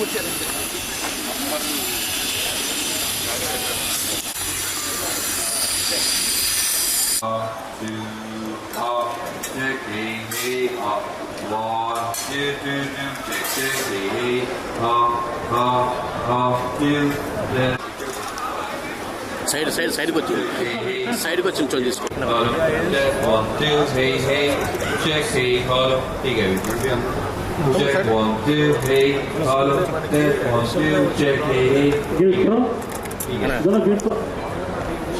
ఇవాళ Up, two, up, check, hey, hey, up. One, two, two, two, check, check, up, up, up, two, then, side side సైడ్కి వచ్చి సైడ్కి వచ్చి నిల్చొని తీసుకుంటున్నాం Check one, two, eight, all of one, two, check eight. Give it through. Yeah. Gonna give it through.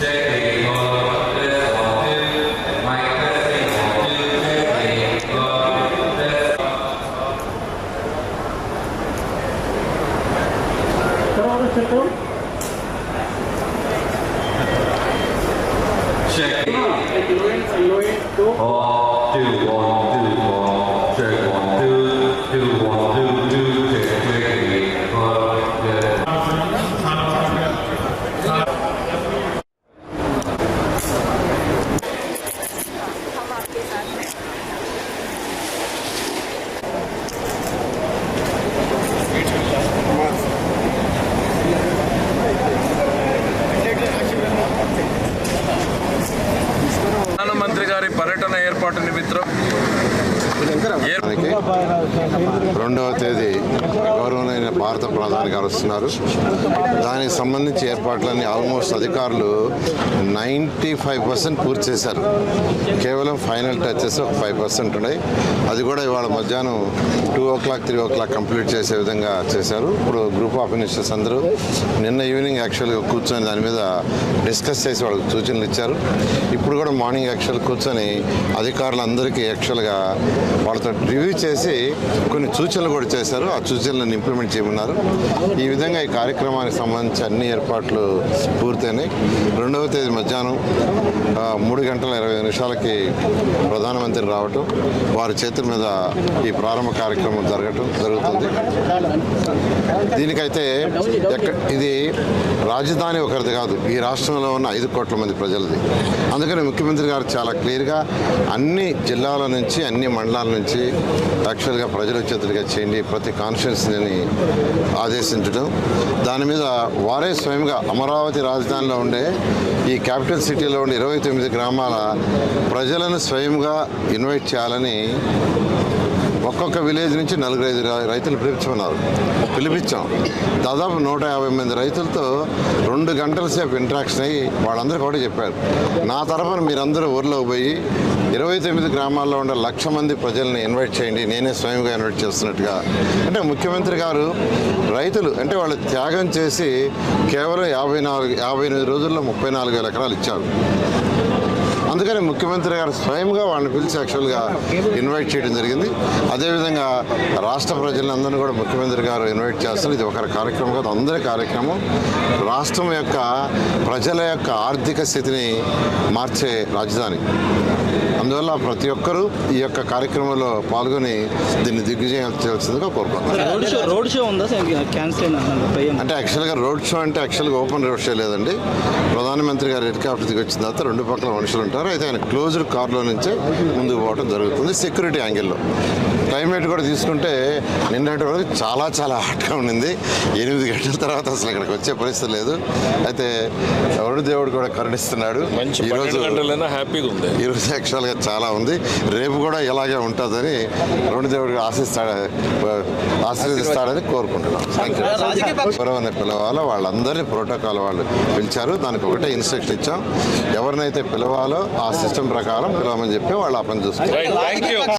Check eight, all of that, one, two, mic testing, one, two, check eight, all of that. Check eight. Check eight. Check eight. Check eight. Check eight. ఏర్పాటు నిమిత్తం రెండవ తేదీ గౌరవమైన భారత ప్రధాని గారు వస్తున్నారు. దానికి సంబంధించి ఏర్పాట్లన్నీ ఆల్మోస్ట్ అధికారులు నైంటీ ఫైవ్ పర్సెంట్ పూర్తి చేశారు. కేవలం ఫైనల్ టచెస్ ఒక ఫైవ్ పర్సెంట్ ఉన్నాయి. అది కూడా ఇవాళ మధ్యాహ్నం two o'clock three o'clock complete చేసే విధంగా చేశారు. ఇప్పుడు గ్రూప్ ఆఫ్ మినిస్టర్స్ అందరూ నిన్న ఈవినింగ్ యాక్చువల్గా కూర్చొని దాని మీద డిస్కస్ చేసి వాళ్ళకి సూచనలు ఇచ్చారు. ఇప్పుడు కూడా మార్నింగ్ యాక్చువల్ కూర్చొని అధికారులందరికీ యాక్చువల్గా వాళ్ళతో రివ్యూ చేసి కొన్ని సూచనలు కూడా చేశారు. ఆ సూచనలను ఇంప్లిమెంట్ చేయమన్నారు. ఈ విధంగా ఈ కార్యక్రమానికి సంబంధించి అన్ని ఏర్పాట్లు పూర్తయినాయి. రెండవ తేదీ మధ్యాహ్నం మూడు గంటల ఇరవై నిమిషాలకి ప్రధానమంత్రి రావటం వారి చేతుల మీద ఈ ప్రారంభ కార్యక్రమం జరగటం జరుగుతుంది. దీనికైతే ఇది రాజధాని ఒకరిది కాదు ఈ రాష్ట్రంలో ఉన్న ఐదు కోట్ల మంది ప్రజలది. అందుకని ముఖ్యమంత్రి గారు చాలా క్లియర్గా అన్ని జిల్లాల నుంచి అన్ని మండలాల నుంచి యాక్చువల్గా ప్రజలు చేతులుగా చేయండి ప్రతి కాన్స్టిట్యున్సీని ఆదేశించడం. దాని మీద వారే స్వయంగా అమరావతి రాజధానిలో ఉండే ఈ క్యాపిటల్ సిటీలో ఉండే ఇరవై తొమ్మిది గ్రామాల ప్రజలను స్వయంగా ఇన్వైట్ చేయాలని ఒక్కొక్క విలేజ్ నుంచి నలుగురు ఐదు రైతులు పిలిపించుకున్నారు. పిలిపించాం. దాదాపు నూట యాభై మంది రైతులతో రెండు గంటల సేపు ఇంటరాక్షన్ అయ్యి వాళ్ళందరూ కూడా చెప్పారు. నా తరఫున మీరందరూ ఊర్లోకి పోయి ఇరవై తొమ్మిది గ్రామాల్లో ఉండే లక్ష మంది ప్రజల్ని ఇన్వైట్ చేయండి. నేనే స్వయంగా ఇన్వైట్ చేస్తున్నట్టుగా. అంటే ముఖ్యమంత్రి గారు రైతులు అంటే వాళ్ళు త్యాగం చేసి కేవలం యాభై నాలుగు యాభై ఎనిమిది రోజుల్లో ముప్పై నాలుగు వేల ఎకరాలు ఇచ్చారు. అందుకని ముఖ్యమంత్రి గారు స్వయంగా వాళ్ళని పిలిచి యాక్చువల్గా ఇన్వైట్ చేయడం జరిగింది. అదేవిధంగా రాష్ట్ర ప్రజలందరినీ కూడా ముఖ్యమంత్రి గారు ఇన్వైట్ చేస్తారు. ఇది ఒక కార్యక్రమం కాదు అందరి కార్యక్రమం. రాష్ట్రం యొక్క ప్రజల యొక్క ఆర్థిక స్థితిని మార్చే రాజధాని. అందువల్ల ప్రతి ఒక్కరూ ఈ యొక్క కార్యక్రమంలో పాల్గొని దీన్ని దిగ్విజయం చేయాల్సిందిగా కోరుకుంటున్నాను అంటే యాక్చువల్గా రోడ్ షో అంటే యాక్చువల్గా ఓపెన్ రోడ్ షో లేదండి. ప్రధానమంత్రి గారు హెలికాప్టర్ దిగి వచ్చిన తర్వాత రెండు పక్కల మనుషులు ఉంటారు. అయితే ఆయన క్లోజ్డ్ కార్లో నుంచే ముందుకు పోవడం జరుగుతుంది సెక్యూరిటీ యాంగిల్లో. క్లైమేట్ కూడా తీసుకుంటే నిన్నటి వరకు చాలా చాలా హాట్గా ఉండింది. ఎనిమిది గంటల తర్వాత అసలు ఇక్కడికి వచ్చే పరిస్థితి లేదు. అయితే వరుణ దేవుడు కూడా కరుణిస్తున్నాడు. మంచి ఈరోజు హ్యాపీగా ఉంది. ఈరోజు యాక్చువల్గా చాలా ఉంది. రేపు కూడా ఇలాగే ఉంటుందని రుణదేవుడు ఆశిస్తాడు ఆశీర్వదిస్తాడని కోరుకుంటున్నాం. ఎవరెవరిని పిలవాలో? వాళ్ళందరినీ ప్రోటోకాల్ వాళ్ళు పిలిచారు. దానికి ఒకటే ఇన్స్ట్రక్షన్ ఇచ్చాం. ఎవరినైతే పిలవాలో ఆ సిస్టమ్ ప్రకారం పిలవమని చెప్పి వాళ్ళు ఆ పని చూస్తారు